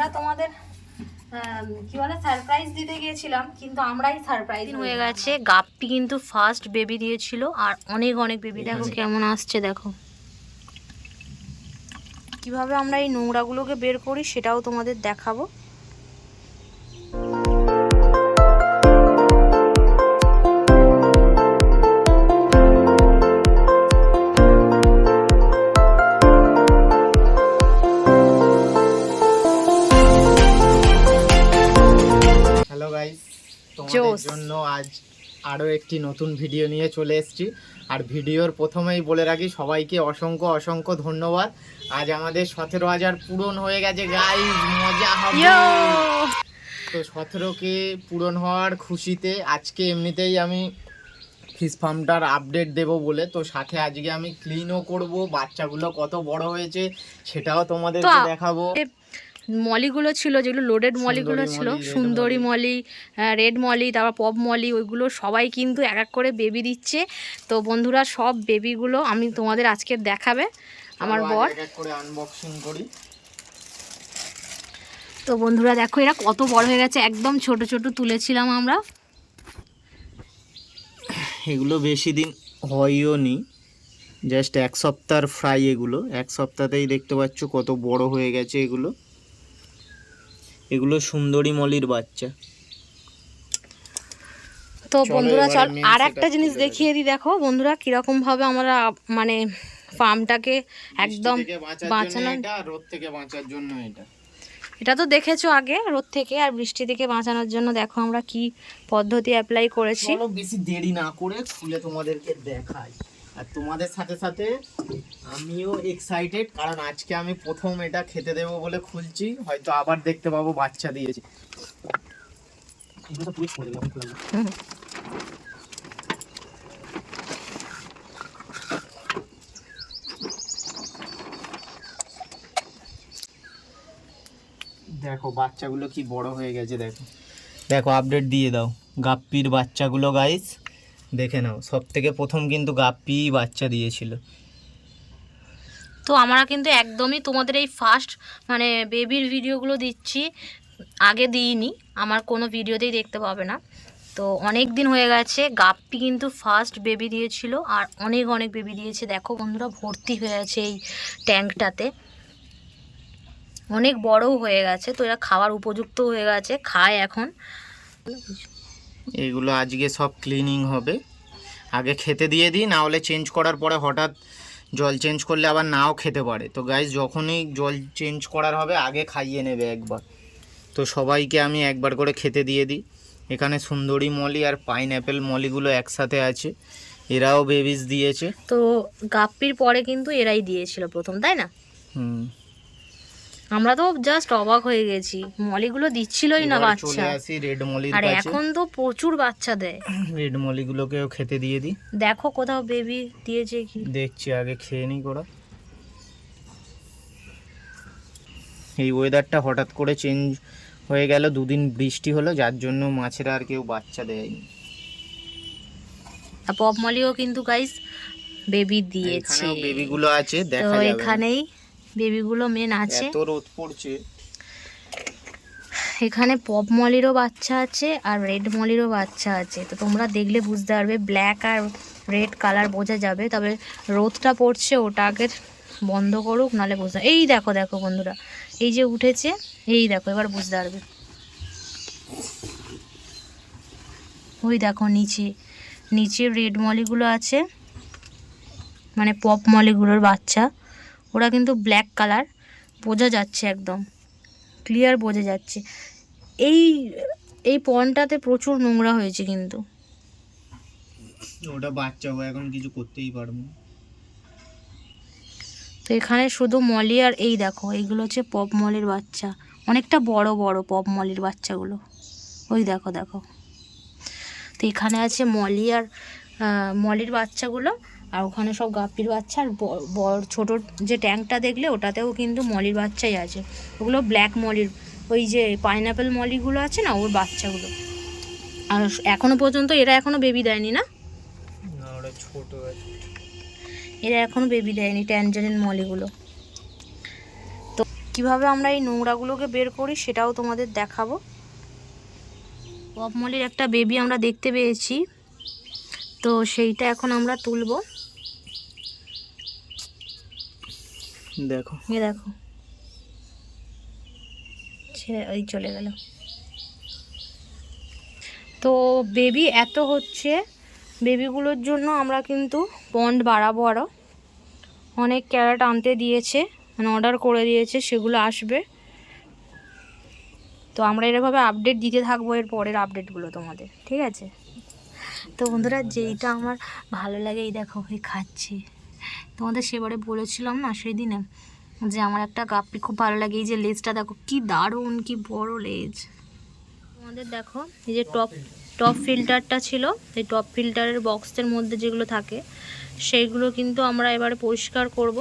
আমরা তোমাদের কি বলে সারপ্রাইজ দিতে গিয়েছিলাম কিন্তু আমরাই সারপ্রাইজ হয়ে গেছে গাপ্পি কিন্তু ফার্স্ট বেবি দিয়েছিল আর অনেক অনেক বেবি দেখো কেমন আসছে দেখো। কীভাবে আমরা এই নোংরাগুলোকে বের করি সেটাও তোমাদের দেখাবো। জন্য আজ আরও একটি নতুন ভিডিও নিয়ে চলে এসেছি। আর ভিডিওর প্রথমেই বলে রাখি সবাইকে অসংখ্য অসংখ্য ধন্যবাদ। আজ আমাদের সতেরো হাজার পূরণ হয়ে গেছে গাইস মজা হবে। তো সতেরোকে পূরণ হওয়ার খুশিতে আজকে এমনিতেই আমি ফিশ ফার্মটার আপডেট দেব বলে তো সাথে আজকে আমি ক্লিনও করব বাচ্চাগুলো কত বড় হয়েছে সেটাও তোমাদেরকে তো- দেখাবো। মলিগুলো ছিল যেগুলো লোডেড মলিগুলো ছিল সুন্দরী মলি। রেড মলি তারপর পপ মলি ওইগুলো সবাই কিন্তু এক এক করে বেবি দিচ্ছে। তো বন্ধুরা সব বেবিগুলো আমি তোমাদের আজকে দেখাবে আমার বর। আনবক্সিং করি তো বন্ধুরা দেখো এরা কত বড় হয়ে গেছে একদম ছোট ছোট তুলেছিলাম আমরা। এগুলো বেশি দিন হয়ও নি জাস্ট এক সপ্তাহর ফ্রাই এগুলো। এক সপ্তাহতেই দেখতে পাচ্ছ কত বড় হয়ে গেছে এগুলো। এগুলো সুন্দরী মলির বাচ্চা। তো বন্ধুরা চল আর একটা জিনিস দেখিয়ে দিই। দেখো বন্ধুরা কীরকম ভাবে আমরা মানে ফার্মটাকে একদম বাঁচানোর রোদ থেকে বাঁচার জন্য এটা। এটা তো দেখেছ আগে রোদ থেকে আর বৃষ্টি থেকে বাঁচানোর জন্য। দেখো আমরা কি পদ্ধতি অ্যাপ্লাই করেছি। বেশি দেরি না করে খুলে তোমাদেরকে দেখাই। আর তোমাদের সাথে সাথে আমিও এক্সাইটেড কারণ আজকে আমি প্রথম এটা খেতে দেবো বলে খুলছি। হয়তো আবার দেখতে পাবো, বাচ্চা দিয়েছে। দেখো, বাচ্চাগুলো কি বড় হয়ে গেছে, দেখো। দেখো আপডেট দিয়ে দাও। গাপ্পির বাচ্চাগুলো গাইস দেখে নাও সব থেকে প্রথম কিন্তু গাপ্পি বাচ্চা দিয়েছিল। তো আমরা কিন্তু একদমই তোমাদের এই ফার্স্ট মানে বেবির ভিডিওগুলো দিচ্ছি, আগে দিইনি, আমার কোনো ভিডিওতেই দেখতে পাবে না। তো অনেক দিন হয়ে গেছে, গাপ্পি কিন্তু ফার্স্ট বেবি দিয়েছিল, আর অনেক অনেক বেবি দিয়েছে। দেখো বন্ধুরা, ভর্তি হয়ে আছে এই ট্যাঙ্কটাতে অনেক বড়ও হয়ে গেছে, তো এরা খাওয়ার উপযুক্ত হয়ে গেছে, খায় এখন। এগুলো আজকে সব ক্লিনিং হবে। আগে খেতে দিয়ে দিই না হলে চেঞ্জ করার পরে হঠাৎ জল চেঞ্জ করলে আবার নাও খেতে পারে। তো গাইস যখনই জল চেঞ্জ করার হবে আগে খাইয়ে নেবে একবার। তো সবাইকে আমি একবার করে খেতে দিয়ে দিই। এখানে সুন্দরী মলি আর পাইনঅ্যাপেল মলিগুলো একসাথে আছে। এরাও বেবিস দিয়েছে। তো গাপ্পির পরে কিন্তু এরাই দিয়েছিল প্রথম তাই না? হুম। আমরা তো জাস্ট অবাক হয়ে গেছি। মলিগুলো দিচ্ছিলই না বাচ্চা। রেড মলির আর এখন তো প্রচুর বাচ্চা দেয়। রেড মলিগুলোকেও খেতে দিয়ে দিই। দেখো কোথাও বেবি দিয়েছে কি? দেখছি আগে খেয়ে নিই করা এই ওয়েদারটা হঠাৎ করে চেঞ্জ হয়ে গেল দুদিন বৃষ্টি হলো যার জন্য মাছেরা আর কেউ বাচ্চা দেয়নি। আর পপ মলিও কিন্তু গাইস বেবি দিয়েছে। বেবিগুলো আছে তো দেখা এখানেই বেবিগুলো মেন আছে। এত রোদ পড়ছে। এখানে পপ মলিরও বাচ্চা আছে আর রেড মলিরও বাচ্চা আছে। তো তোমরা দেখলে বুঝতে পারবে ব্ল্যাক আর রেড কালার বোঝা যাবে। তবে রোদটা পড়ছে ওটা আগে বন্ধ করুক নালে বুঝতে এই দেখো দেখো বন্ধুরা এই যে উঠেছে এই দেখো এবার বুঝতে পারবে। ওই দেখো নিচে নিচে রেড মলিগুলো আছে। মানে পপ মলিগুলোর বাচ্চা। ওরা কিন্তু ব্ল্যাক কালার বোঝা যাচ্ছে একদম ক্লিয়ার বোঝা যাচ্ছে। এই এই পনটাতে প্রচুর নোংরা হয়েছে কিন্তু। ওটা বাচ্চা ও এখন কিছু করতেই পারব। তো এখানে শুধু মলি আর এই দেখো এইগুলো হচ্ছে পপ মলির বাচ্চা। অনেকটা বড় বড় পপ মলির বাচ্চাগুলো। ওই দেখো দেখো। তো এখানে আছে মলি আর মলির বাচ্চাগুলো। আর ওখানে সব গাপ্পির বাচ্চা আর বড় ছোটো যে ট্যাঙ্কটা দেখলে ওটাতেও কিন্তু মলির বাচ্চাই আছে। ওগুলো ব্ল্যাক মলির ওই যে পাইনাপেল মলিগুলো আছে না ওর বাচ্চাগুলো। আর এখনও পর্যন্ত এরা এখনও বেবি দেয়নি না? ছোট এরা এখনও বেবি দেয়নি ট্যানজারিন মলিগুলো। তো কীভাবে আমরা এই নোংরাগুলোকে বের করি সেটাও তোমাদের দেখাবো। পপমলির একটা বেবি আমরা দেখতে পেয়েছি। তো সেইটা এখন আমরা তুলব। দেখো। এ দেখো। ছেড়ে ওই চলে গেল। তো বেবি এত হচ্ছে বেবিগুলোর জন্য আমরা কিন্তু পন্ড বাড়াবো আরও অনেক ক্যারেট আনতে দিয়েছে মানে অর্ডার করে দিয়েছে সেগুলো আসবে। তো আমরা এরভাবে আপডেট দিতে থাকব এর পরের আপডেটগুলো তোমাদের ঠিক আছে? তো বন্ধুরা, যেইটা আমার ভালো লাগে, এই দেখো, এই খাচ্ছি। তোমাদের সেবারে বলেছিলাম না সেই দিনে যে আমার একটা গাপ্পি খুব ভালো লাগে, এই যে লেজটা দেখো, কি দারুণ, কি বড় লেজ। তোমাদের দেখো, এই যে টপ টপ ফিল্টারটা ছিল, এই টপ ফিল্টারের বক্সের মধ্যে যেগুলো থাকে, সেইগুলো কিন্তু আমরা এবারে পরিষ্কার করব।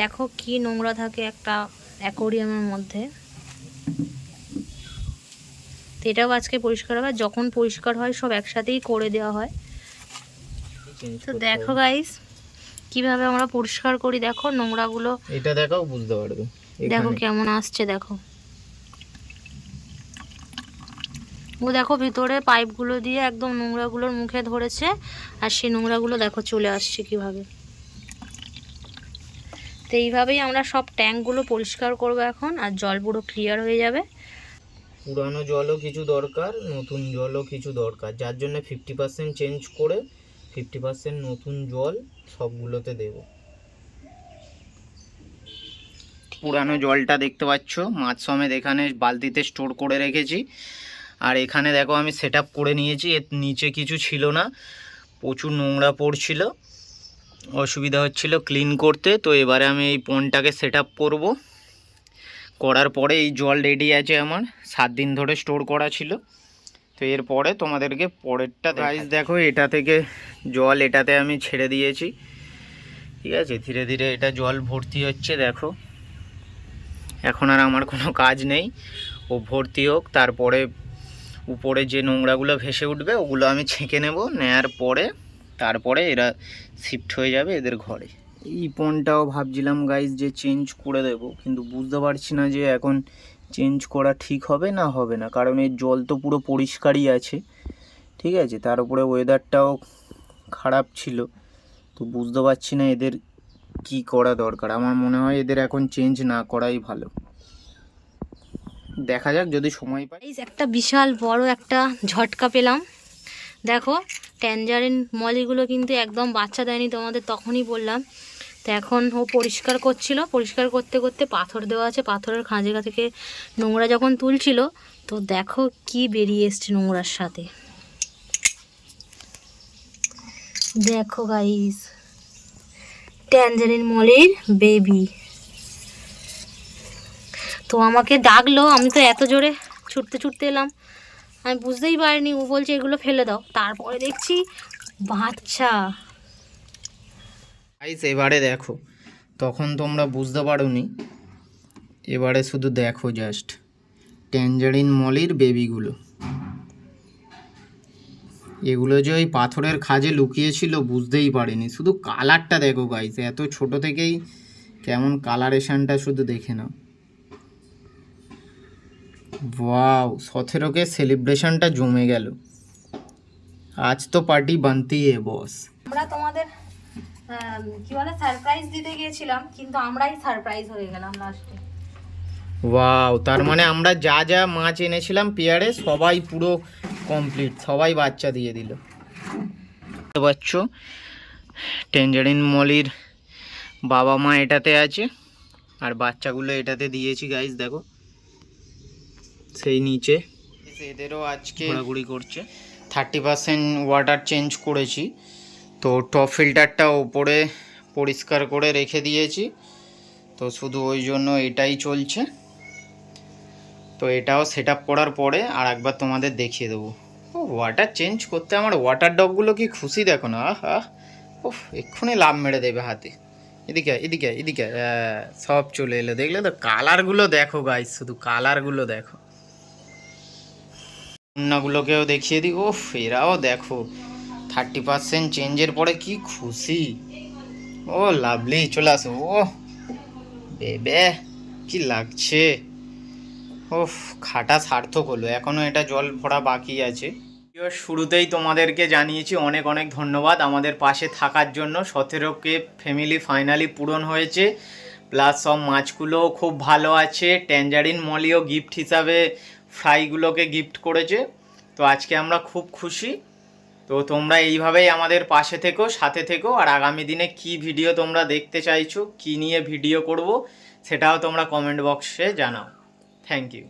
দেখো কি নোংরা থাকে একটা অ্যাকোরিয়ামের মধ্যে। তো এটাও আজকে পরিষ্কার হবে যখন পরিষ্কার হয় সব একসাথেই করে দেওয়া হয়। তো দেখো গাইস কীভাবে আমরা পরিষ্কার করি দেখো নোংরাগুলো। এটা দেখাও বুঝতে পারবে দেখো কেমন আসছে দেখো। ও দেখো ভিতরে পাইপগুলো দিয়ে একদম নোংরাগুলোর মুখে ধরেছে আর সেই নোংরাগুলো দেখো চলে আসছে কীভাবে। তো এইভাবেই আমরা সব ট্যাঙ্কগুলো পরিষ্কার করব এখন আর জল পুরো ক্লিয়ার হয়ে যাবে। পুরানো জলও কিছু দরকার, নতুন জলও কিছু দরকার। যার জন্য ফিফটি পার্সেন্ট চেঞ্জ করে ফিফটি পার্সেন্ট নতুন জল সবগুলোতে দেব। পুরানো জলটা দেখতে পাচ্ছ, মাছ সমেত এখানে বালতিতে স্টোর করে রেখেছি। আর এখানে দেখো আমি সেট করে নিয়েছি, এর নিচে কিছু ছিল না, প্রচুর নোংরা পড়ছিল। অসুবিধা হচ্ছিল ক্লিন করতে, তো এবারে আমি এই পনটাকে সেট আপ করব। করার পরে এই জল রেডি আছে আমার। সাত দিন ধরে স্টোর করা ছিল। তো এরপরে তোমাদেরকে পরেরটা প্রাইস দেখো এটা থেকে জল এটাতে আমি ছেড়ে দিয়েছি। ঠিক আছে? ধীরে ধীরে এটা জল ভর্তি হচ্ছে দেখো। এখন আর আমার কোনো কাজ নেই। ও ভর্তি হোক তারপরে উপরে যে নোংরাগুলো ভেসে উঠবে ওগুলো আমি ছেঁকে নেব। নেয়ার পরে তারপরে এরা শিফট হয়ে যাবে এদের ঘরে। এই পনটাও ভাবছিলাম গাইজ যে চেঞ্জ করে দেব। কিন্তু বুঝতে পারছি না যে এখন চেঞ্জ করা ঠিক হবে না হবে না। কারণ এর জল তো পুরো পরিষ্কারই আছে। ঠিক আছে? তার উপরে ওয়েদারটাও খারাপ ছিল। তো বুঝতে পারছি না এদের কি করা দরকার। আমার মনে হয় এদের এখন চেঞ্জ না করাই ভালো। দেখা যাক, যদি সময় পাই। একটা বিশাল বড় একটা ঝটকা পেলাম। দেখো ট্যানজারিন মলিগুলো কিন্তু একদম বাচ্চা দেয়নি তোমাদের, তখনই বললাম। তো এখন ও পরিষ্কার করছিল। পরিষ্কার করতে করতে পাথর দেওয়া আছে। পাথরের খাঁজেগা থেকে নোংরা যখন তুলছিল, তো দেখো কি বেরিয়ে এসছে নোংরার সাথে। দেখো গাইস ট্যানজারিন মলির বেবি তো আমাকে ডাকলো, আমি তো এত জোরে ছুটতে ছুটতে এলাম। আমি বুঝতেই পারিনি, ও বলছে এগুলো ফেলে দাও। তারপরে দেখছি বাচ্চা। গাইস এবারে দেখো, তখন তোমরা বুঝতে পারোনি। এবারে শুধু দেখো জাস্ট ট্যাঞ্জারিন মলির বেবিগুলো এগুলো যে ওই পাথরের খাজে লুকিয়েছিল বুঝতেই পারিনি। শুধু কালারটা দেখো গাইস এত ছোট থেকেই কেমন কালারেশনটা শুধু দেখে নাও। ওয়াও সতেরোকে সেলিব্রেশনটা জমে গেল। আজ তো পার্টি বানতি এ বস আমরা তোমাদের কি বলে সারপ্রাইজ দিতে গিয়েছিলাম, কিন্তু আমরাই সারপ্রাইজ হয়ে গেলাম লাস্টে ওয়াও তার মানে আমরা যা যা মাছ এনেছিলাম পেয়ারে, সবাই পুরো কমপ্লিট সবাই বাচ্চা দিয়ে দিল। পাচ্ছ টেঞ্জারিন মলির বাবা মা এটাতে আছে, আর বাচ্চাগুলো এটাতে দিয়েছি গাইস দেখো। সেই নিচে, এদেরও আজকে ঘোরাঘুরি করছে। থার্টি পার্সেন্ট ওয়াটার চেঞ্জ করেছি। তো টপ ফিল্টারটা ওপরে পরিষ্কার করে রেখে দিয়েছি। তো শুধু ওই জন্য এটাই চলছে। তো এটাও সেট আপ করার পরে আর একবার তোমাদের দেখিয়ে দেবো। ও ওয়াটার চেঞ্জ করতে আমার ওয়াটার ডগগুলো কি খুশি দেখো না? আহ ও এক্ষুনি লাভ মেরে দেবে হাতে। এদিকে এদিকে এদিকে সব চলে এলো। দেখলে তো কালারগুলো দেখো গাইস শুধু কালারগুলো দেখো। অন্যগুলোকেও দেখিয়ে দিই। ওফ এরাও দেখো। থার্টি পার্সেন্ট চেঞ্জের পরে কি খুশি? ও লাভলি চলে আসো। ও বেবে কি লাগছে? ওফ খাটা সার্থক হলো এখনও এটা জল ভরা বাকি আছে। শুরুতেই তোমাদেরকে জানিয়েছি, অনেক অনেক ধন্যবাদ। আমাদের পাশে থাকার জন্য সতেরো কে ফ্যামিলি ফাইনালি পূরণ হয়েছে। প্লাস সব মাছগুলোও খুব ভালো আছে। ট্যাঞ্জারিন মলিও গিফট হিসাবে ফ্রাইগুলোকে গিফট করেছে। তো আজকে আমরা খুব খুশি। তো তোমরা এইভাবেই আমাদের পাশে থেকো, সাথে থেকো, আর আগামী দিনে কি ভিডিও তোমরা দেখতে চাইছো, কি নিয়ে ভিডিও করব, সেটাও তোমরা কমেন্ট বক্সে জানাও। Thank you